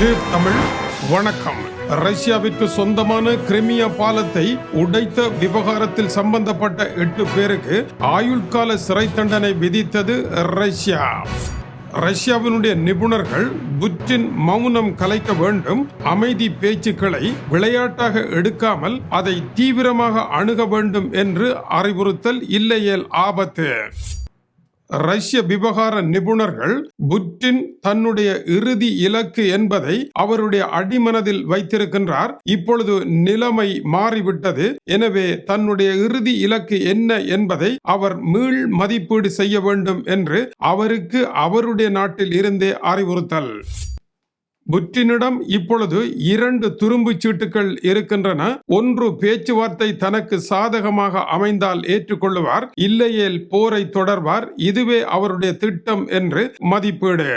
Tube Tamil. வணக்கம். ரஷ்யாவிற்கு சொந்தமான கிரிமியா பாலத்தை உடைத்த விவகாரத்தில் சம்பந்தப்பட்ட எட்டு பேருக்கு ஆயுள்கால சிறை தண்டனை விதித்தது ரஷ்யா. ரஷ்யாவினுடைய நிபுணர்கள் புட்டின் மௌனம் கலைக்க வேண்டும் அமைதி பேச்சுக்களை விளையாட்டாக எடுக்காமல் அதை தீவிரமாக அணுக வேண்டும் என்று அறிவுறுத்தல் இல்லையேல் ஆபத்து. ரஷ்ய விவகார நிபுணர்கள் புட்டின் தன்னுடைய இறுதி இலக்கு என்பதை அவருடைய அடிமனதில் வைத்திருக்கின்றார். இப்பொழுது நிலைமை மாறிவிட்டது. எனவே தன்னுடைய இறுதி இலக்கு என்ன என்பதை அவர் மீள் மதிப்பீடு செய்ய வேண்டும் என்று அவருக்கு அவருடைய நாட்டில் இருந்தே அறிவுறுத்தல். புட்டினிடம் இப்பொழுது இரண்டு துரும்புச் சீட்டுகள் இருக்கின்றன. ஒன்று பேச்சுவார்த்தை தனக்கு சாதகமாக அமைந்தால் ஏற்றுக்கொள்ளுவார் இல்லையேல் போரை தொடர்வார். இதுவே அவருடைய திட்டம் என்று மதிப்பீடு.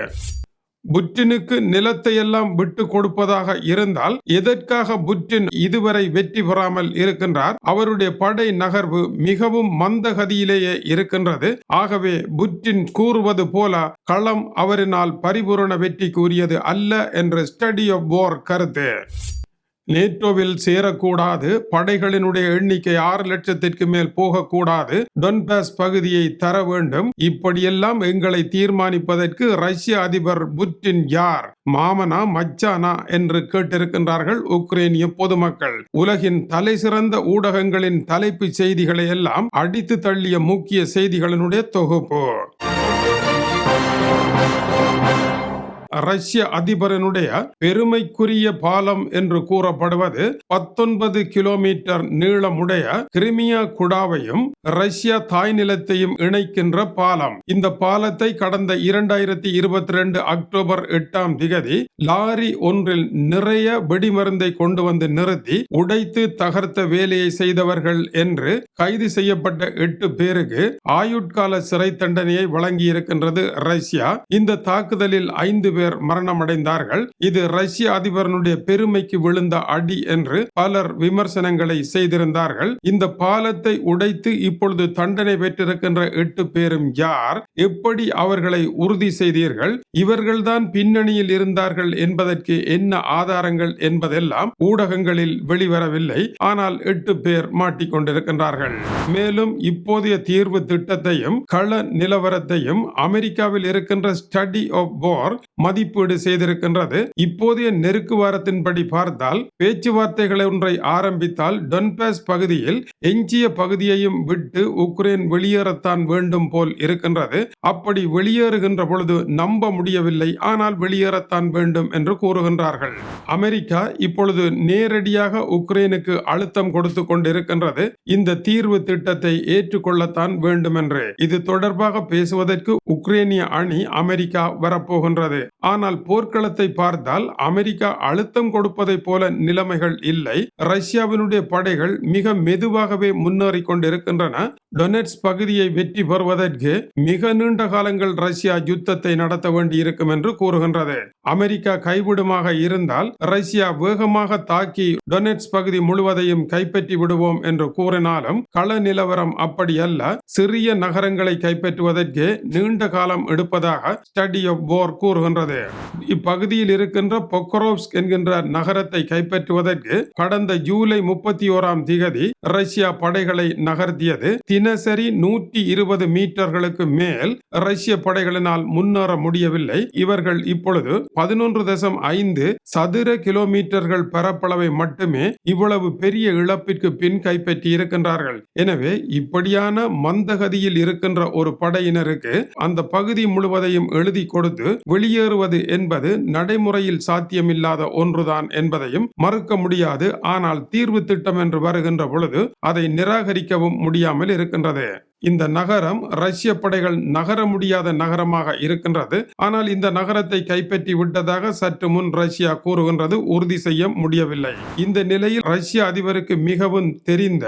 புட்டினுக்கு நிலத்தை எல்லாம் விட்டு கொடுப்பதாக இருந்தால் எதற்காக புட்டின் இதுவரை வெற்றி பெறாமல் இருக்கின்றார்? அவருடைய படை நகர்வு மிகவும் மந்தகதியிலேயே இருக்கின்றது. ஆகவே புட்டின் கூறுவது போல களம் அவரினால் பரிபூரண வெற்றி கூறியது அல்ல என்ற ஸ்டடி ஆஃப் போர் கருத்து. நேட்டோவில் சேரக்கூடாது படைகளினுடைய எண்ணிக்கை ஆறு லட்சத்திற்கு மேல் போகக்கூடாது டொன்பாஸ் பகுதியை தர வேண்டும். இப்படியெல்லாம் எங்களை தீர்மானிப்பதற்கு ரஷ்ய அதிபர் புட்டின் யார்? மாமனா மச்சானா என்று கேட்டிருக்கின்றார்கள் உக்ரைனிய பொதுமக்கள். உலகின் தலை சிறந்த ஊடகங்களின் தலைப்பு செய்திகளை எல்லாம் அடித்து தள்ளிய முக்கிய செய்திகளினுடைய தொகுப்பு. ரஷ்ய அதிபரனுடைய பெருமைக்குரிய பாலம் என்று கூறப்படுவது பத்தொன்பது கிலோமீட்டர் நீளமுடைய கிரிமியா குடாவையும் ரஷ்யா தாய் நிலத்தையும் இணைக்கின்ற பாலம். இந்த பாலத்தை கடந்த இரண்டாயிரத்தி இருபத்தி ரெண்டு அக்டோபர் எட்டாம் திகதி லாரி ஒன்றில் நிறைய வெடிமருந்தை கொண்டு வந்து நிறுத்தி உடைத்து தகர்த்த வேலையை செய்தவர்கள் என்று கைது செய்யப்பட்ட எட்டு பேருக்கு ஆயுட்கால சிறை தண்டனையை வழங்கியிருக்கின்றது ரஷ்யா. இந்த தாக்குதலில் ஐந்து பேர் மரணமடைந்தார்கள். இது ரஷ்ய அதிபரனுடைய பெருமைக்கு விழுந்த அடி என்று பலர் விமர்சனங்களை செய்திருந்தார்கள். இந்த பாலத்தை உடைத்து இப்பொழுது தண்டனை பெற்றிருக்கின்ற எட்டு பேரும் யார்? எப்படி அவர்களை உறுதி செய்தீர்கள்? இவர்கள்தான் பின்னணியில் இருந்தார்கள் என்பதற்கு என்ன ஆதாரங்கள் என்பதெல்லாம் ஊடகங்களில் வெளிவரவில்லை. ஆனால் எட்டு பேர் மாட்டிக்கொண்டிருக்கின்றார்கள். மேலும் இப்போதைய தீர்வு திட்டத்தையும் கள நிலவரத்தையும் அமெரிக்காவில் இருக்கின்ற ஸ்டடி ஆஃப் போர் மதிப்பீடு செய்திருக்கின்றது. இப்போதைய நெருக்கு வாரத்தின்படி பார்த்தால் பேச்சுவார்த்தைகளை ஒன்றை ஆரம்பித்தால் டொன்பேஸ் பகுதியில் எஞ்சிய பகுதியையும் விட்டு உக்ரைன் வெளியேறத்தான் வேண்டும் போல் இருக்கின்றது. அப்படி வெளியேறுகின்ற பொழுது நம்ப முடியவில்லை ஆனால் வெளியேறத்தான் வேண்டும் என்று கூறுகின்றார்கள். அமெரிக்கா இப்பொழுது நேரடியாக உக்ரைனுக்கு அழுத்தம் கொடுத்து கொண்டிருக்கின்றது. இந்த தீர்வு திட்டத்தை ஏற்றுக்கொள்ளத்தான் வேண்டும் என்று இது தொடர்பாக பேசுவதற்கு உக்ரைனிய அணி அமெரிக்கா வரப்போகின்றது. ஆனால் போர்க்களத்தை பார்த்தால் அமெரிக்கா அழுத்தம் கொடுப்பதை போல நிலைமைகள் இல்லை. ரஷ்யாவினுடைய படைகள் மிக மெதுவாகவே முன்னேறி கொண்டிருக்கின்றன. டொனெட்ஸ் பகுதியை வெற்றி பெறுவதற்கு மிக நீண்ட காலங்கள் ரஷ்யா யுத்தத்தை நடத்த வேண்டி இருக்கும் என்று கூறுகின்றது. அமெரிக்கா கைவிடுமாக இருந்தால் ரஷ்யா வேகமாக தாக்கி டொனெட்ஸ் பகுதி முழுவதையும் கைப்பற்றி விடுவோம் என்று கூறினாலும் கள நிலவரம் அப்படி அல்ல சிறிய நகரங்களை கைப்பற்றுவதற்கு நீண்ட காலம் எடுப்பதாக ஸ்டடி ஆஃப் போர் கூறுகின்றது. இப்பகுதியில் இருக்கின்ற பொக்கரோவ்ஸ்க் என்கின்ற நகரத்தை கைப்பற்றுவதற்கு கடந்த ஜூலை முப்பத்தி ஓராம் திகதி ரஷ்யா படைகளை நகர்த்தியது. தினசரி நூற்றி இருபது மீட்டர்களுக்கு மேல் ரஷ்ய படைகளினால் முன்னேற முடியவில்லை. இவர்கள் இப்பொழுது பதினொன்று தசம் ஐந்து சதுர கிலோமீட்டர்கள் பரப்பளவை மட்டுமே இவ்வளவு பெரிய இழப்பிற்கு பின் கைப்பற்றி இருக்கின்றார்கள். எனவே இப்படியான மந்தகதியில் இருக்கின்ற ஒரு படையினருக்கு அந்த பகுதி முழுவதையும் எழுதி கொடுத்து வெளியே வெளியேறுவது என்பது நடைமுறையில் சாத்தியமில்லாத ஒன்றுதான் என்பதையும் மறுக்க முடியாது. ஆனால் தீர்வு திட்டம் என்று வருகின்ற பொழுது அதை நிராகரிக்கவும் முடியாமல் இருக்கின்றது. இந்த நகரம் ரஷ்ய படைகள் நகர முடியாத நகரமாக இருக்கின்றது. ஆனால் இந்த நகரத்தை கைப்பற்றி விட்டதாக சற்று முன் ரஷ்யா கூறுகின்றது உறுதி செய்ய முடியவில்லை. இந்த நிலையில் ரஷ்ய அதிபருக்கு மிகவும் தெரிந்த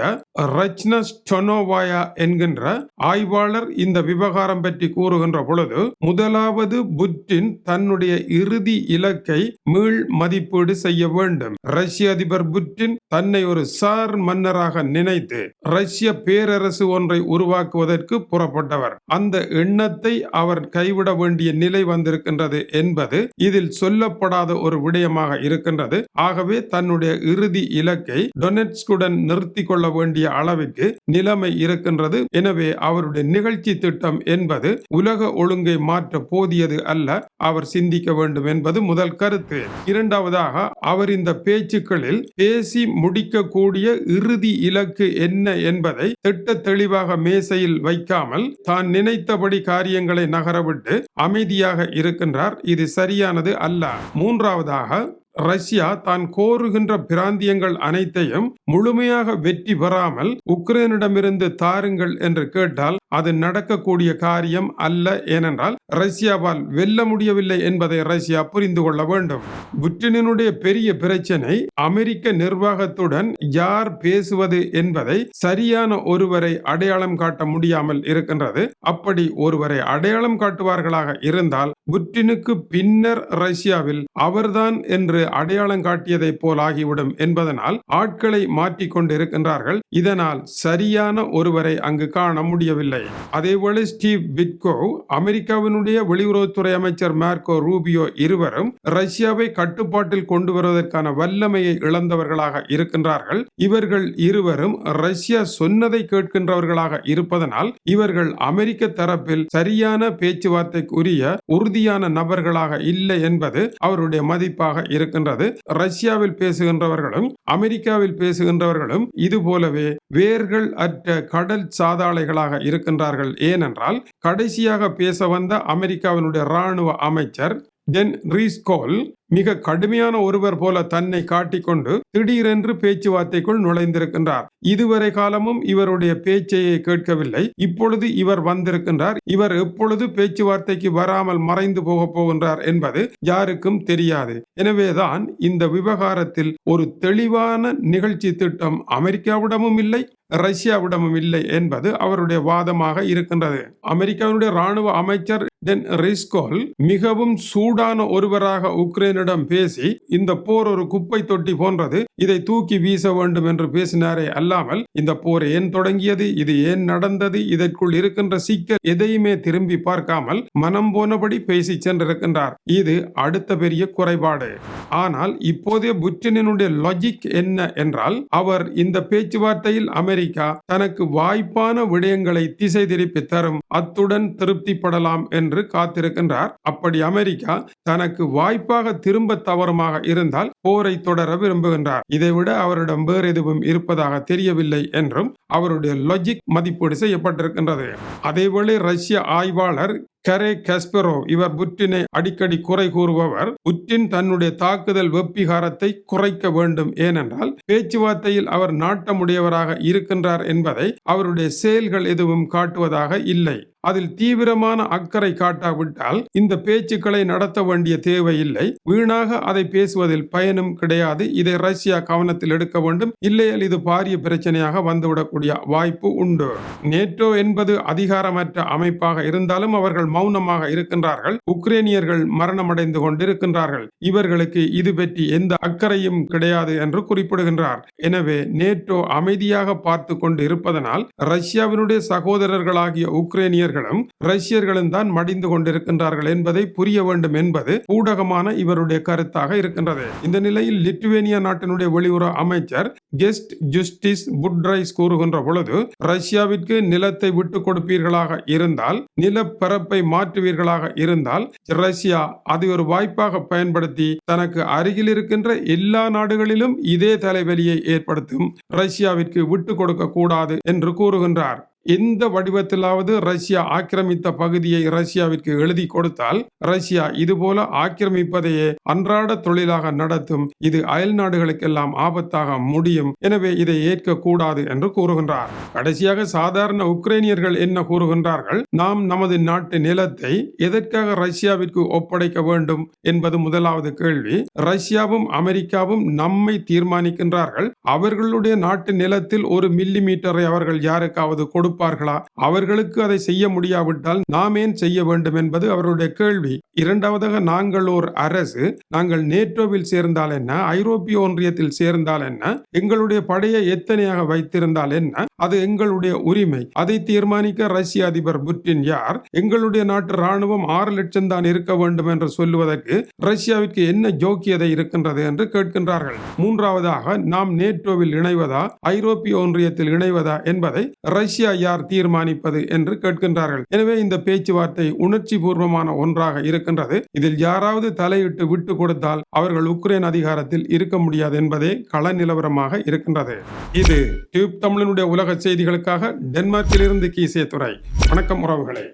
ரச்னஸ் டொனோவாயா என்கின்ற ஆய்வாளர் இந்த விவகாரம் பற்றி கூறுகின்ற பொழுது முதலாவது புட்டின் தன்னுடைய இறுதி இலக்கை மீள் மதிப்பீடு செய்ய வேண்டும். ரஷ்ய அதிபர் புட்டின் தன்னை ஒரு சார் மன்னராக நினைத்து ரஷ்ய பேரரசு ஒன்றை உருவாக்க உருவாக்குவதற்கு புறப்பட்டவர். அந்த எண்ணத்தை அவர் கைவிட வேண்டிய நிலை வந்திருக்கின்றது என்பது இதில் சொல்லப்படாத ஒரு விடயமாக இருக்கின்றது. ஆகவே தன்னுடைய இறுதி இலக்கை டொனெட்ஸ்குடன் நிறுத்தி கொள்ள வேண்டிய அளவிற்கு நிலைமை இருக்கின்றது. எனவே அவருடைய நிகழ்ச்சி திட்டம் என்பது உலக ஒழுங்கை மாற்ற போதியது அல்ல அவர் சிந்திக்க வேண்டும் என்பது முதல் கருத்து. இரண்டாவதாக அவர் இந்த பேச்சுக்களில் பேசி முடிக்கக்கூடிய இறுதி இலக்கு என்ன என்பதை திட்ட தெளிவாக திசையில் வைக்காமல் தான் நினைத்தபடி காரியங்களை நகரவிட்டு அமைதியாக இருக்கின்றார். இது சரியானது அல்ல. மூன்றாவதாக ரஷ்யா தான் கோருகின்ற பிராந்தியங்கள் அனைத்தையும் முழுமையாக வெற்றி பெறாமல் உக்ரைனிடமிருந்து தாருங்கள் என்று கேட்டால் அது நடக்கக்கூடிய காரியம் அல்ல ஏனென்றால் ரஷ்யாவால் வெல்ல முடியவில்லை என்பதை ரஷ்யா புரிந்து கொள்ள வேண்டும். புட்டினுடைய பெரிய பிரச்சனை அமெரிக்க நிர்வாகத்துடன் யார் பேசுவது என்பதை சரியான ஒருவரை அடையாளம் காட்ட முடியாமல் இருக்கின்றது. அப்படி ஒருவரை அடையாளம் காட்டுவார்களாக இருந்தால் புட்டினுக்கு பின்னர் ரஷ்யாவில் அவர்தான் என்று அடையாளம் காட்டியதை போல் ஆகிவிடும் என்பதனால் ஆட்களை மாற்றிக்கொண்டு இருக்கின்றார்கள் இதனால் சரியான ஒருவரை அங்கு காண முடியவில்லை. அதேபோல ஸ்டீவ் பிட்கோ அமெரிக்காவினுடைய வெளியுறவுத்துறை அமைச்சர் மார்க்கோ ரூபியோ இருவரும் ரஷ்யாவை கட்டுப்பாட்டில் கொண்டு வருவதற்கான வல்லமையை இழந்தவர்களாக இருக்கின்றார்கள். இவர்கள் இருவரும் ரஷ்யா சொன்னதை கேட்கின்றவர்களாக இருப்பதனால் இவர்கள் அமெரிக்க தரப்பில் சரியான பேச்சுவார்த்தைக்குரிய உறுதியான நபர்களாக இல்லை என்பது அவருடைய மதிப்பாக இருக்கின்றது. ரஷ்யாவில் பேசுகின்றவர்களும் அமெரிக்காவில் பேசுகின்றவர்களும் இது போலவே வேர்கள் அற்ற கடல் சாதாளைகளாக இருக்கின்றார்கள். ஏனென்றால் கடைசியாக பேச வந்த அமெரிக்காவினுடைய ராணுவ அமைச்சர் தென் ரீஸ்கோல் மிக கடுமையான ஒருவர் போல தன்னை காட்டிக்கொண்டு திடீரென்று பேச்சுவார்த்தைக்குள் நுழைந்திருக்கின்றார். இதுவரை காலமும் இவருடைய பேச்சையை கேட்கவில்லை. இப்பொழுது இவர் வந்திருக்கின்றார். இவர் எப்பொழுது பேச்சுவார்த்தைக்கு வராமல் மறைந்து போக போகின்றார் என்பது யாருக்கும் தெரியாது. எனவேதான் இந்த விவகாரத்தில் ஒரு தெளிவான நிகழ்ச்சி திட்டம் அமெரிக்காவிடமும் இல்லை ரஷ்யாவிடமும் இல்லை என்பது அவருடைய வாதமாக இருக்கின்றது. அமெரிக்காவினுடைய ராணுவ அமைச்சர் டென் ரிஸ்கோல் மிகவும் சூடான ஒருவராக உக்ரைனிடம் பேசி இந்த போர் ஒரு குப்பை தொட்டி போன்றது இதை தூக்கி வீச வேண்டும் என்று பேசினாரே அல்லாமல் இந்த போர் ஏன் தொடங்கியது இது ஏன் நடந்தது இதற்குள் இருக்கின்ற சிக்கல் எதையுமே திரும்பி பார்க்காமல் மனம் போனபடி பேசி சென்றிருக்கின்றார். இது அடுத்த பெரிய குறைபாடு. ஆனால் இப்போதைய புட்டினுடைய லாஜிக் என்ன என்றால் அவர் இந்த பேச்சுவார்த்தையில் அமெரிக்கா தனக்கு வாய்ப்பான விடயங்களை திசை திருப்பி தரும் அத்துடன் திருப்திப்படலாம் என்று காத்திருக்கின்றார். அப்படி அமெரிக்கா தனக்கு வாய்ப்பாக திரும்ப தவறுமாக இருந்தால் போரை தொடர விரும்புகின்றார். இதைவிட அவரிடம் வேறு எதுவும் இருப்பதாக தெரியவில்லை என்றும் அவருடைய லொஜிக் மதிப்பீடு செய்யப்பட்டிருக்கின்றது. அதேவேளை ரஷ்ய ஆய்வாளர் கரே கஸ்பரோ இவர் புட்டினை அடிக்கடி குறை கூறுபவர். புட்டின் தன்னுடைய தாக்குதல் வெப்பிகாரத்தை குறைக்க வேண்டும். ஏனென்றால் பேச்சுவார்த்தையில் அவர் நாட்டமுடையவராக இருக்கின்றார் என்பதை அவருடைய செயல்கள் எதுவும் காட்டுவதாக இல்லை. அதில் தீவிரமான அக்கறை காட்டாவிட்டால் இந்த பேச்சுக்களை நடத்த வேண்டிய தேவையில்லை. வீணாக அதை பேசுவதில் பயனும் கிடையாது. இதை ரஷ்யா கவனத்தில் எடுக்க வேண்டும். இல்லையில் இது பாரிய பிரச்சனையாக வந்துவிடக்கூடிய வாய்ப்பு உண்டு. நேட்டோ என்பது அதிகாரமற்ற அமைப்பாக இருந்தாலும் அவர்கள் மௌனமாக இருக்கின்றார்கள். உக்ரேனியர்கள் மரணமடைந்து கொண்டிருக்கின்றார்கள். இவர்களுக்கு இது பற்றி எந்த அக்கறையும் கிடையாது என்று குறிப்பிடுகின்றார். எனவே நேட்டோ அமைதியாக பார்த்து கொண்டு இருப்பதனால் ரஷ்யாவினுடைய சகோதரர்களாகிய உக்ரேனியர்களும் ரஷ்யர்களும் தான் மடிந்து கொண்டிருக்கின்றார்கள் என்பதை புரிய வேண்டும் என்பது ஊடகமான இவருடைய கருத்தாக இருக்கின்றது. இந்த நிலையில் லிட்டுவேனியா நாட்டினுடைய வெளியுறவு அமைச்சர் கெஸ்ட் ஜஸ்டிஸ் புட்ரைஸ் கூறுகின்ற பொழுது ரஷ்யாவிற்கு நிலத்தை விட்டு கொடுப்பீர்களாக இருந்தால் நிலப்பரப்பை மாற்றுவீர்களாக இருந்தால் ரஷ்யா அதை ஒரு வாய்ப்பாக பயன்படுத்தி தனக்கு அருகில் இருக்கின்ற எல்லா நாடுகளிலும் இதே தலைவலியை ஏற்படுத்தும். ரஷ்யாவிற்கு விட்டு கொடுக்க கூடாது என்று கூறுகின்றார். எந்த வடிவத்திலாவது ரஷ்யா ஆக்கிரமித்த பகுதியை ரஷ்யாவிற்கு எழுதி கொடுத்தால் ரஷ்யா இதுபோல ஆக்கிரமிப்பதையே அன்றாட தொழிலாக நடத்தும் இது அயல் நாடுகளுக்கெல்லாம் ஆபத்தாக முடியும். எனவே இதை ஏற்க கூடாது என்று கூறுகின்றார். கடைசியாக சாதாரண உக்ரைனியர்கள் என்ன கூறுகின்றார்கள்? நாம் நமது நாட்டு நிலத்தை எதற்காக ரஷ்யாவிற்கு ஒப்படைக்க வேண்டும் என்பது முதலாவது கேள்வி. ரஷ்யாவும் அமெரிக்காவும் நம்மை தீர்மானிக்கின்றார்கள். அவர்களுடைய நாட்டு நிலத்தில் ஒரு மில்லி மீட்டரை அவர்கள் யாருக்காவது கொடுப்பார்களா கொடுப்பார்களா? அவர்களுக்கு அதை செய்ய முடியாவிட்டால் நாம் ஏன் செய்ய வேண்டும் என்பது அவருடைய கேள்வி. இரண்டாவதாக நாங்கள் ஒரு அரசு. நாங்கள் நேட்டோவில் சேர்ந்தால் என்ன? ஐரோப்பிய ஒன்றியத்தில் சேர்ந்தால் என்ன? எங்களுடைய படையை எத்தனையாக வைத்திருந்தால் என்ன? அது எங்களுடைய உரிமை. அதை தீர்மானிக்க ரஷ்ய அதிபர் புட்டின் யார்? எங்களுடைய நாட்டு ராணுவம் ஆறு லட்சம் தான் இருக்க வேண்டும் என்று சொல்லுவதற்கு ரஷ்யாவிற்கு என்ன ஜோக்கியதை இருக்கின்றது என்று கேட்கின்றார்கள். மூன்றாவதாக நாம் நேட்டோவில் இணைவதா? ஐரோப்பிய ஒன்றியத்தில் இணைவதா என்பதை ரஷ்யா யார் தீர்மானிப்பது என்று கேட்கின்றார்கள். எனவே இந்த பேச்சுவார்த்தை உணர்ச்சி பூர்வமான ஒன்றாக இருக்கின்றது. இதில் யாராவது தலையிட்டு விட்டு கொடுத்தால் அவர்கள் உக்ரைன் அதிகாரத்தில் இருக்க முடியாது என்பதே கள நிலவரமாக இருக்கின்றது. இது டியூப் தமிழனுடைய உலக செய்திகளுக்காக டென்மார்க்கிலிருந்து கீசே துறை. வணக்கம் உறவுகளே.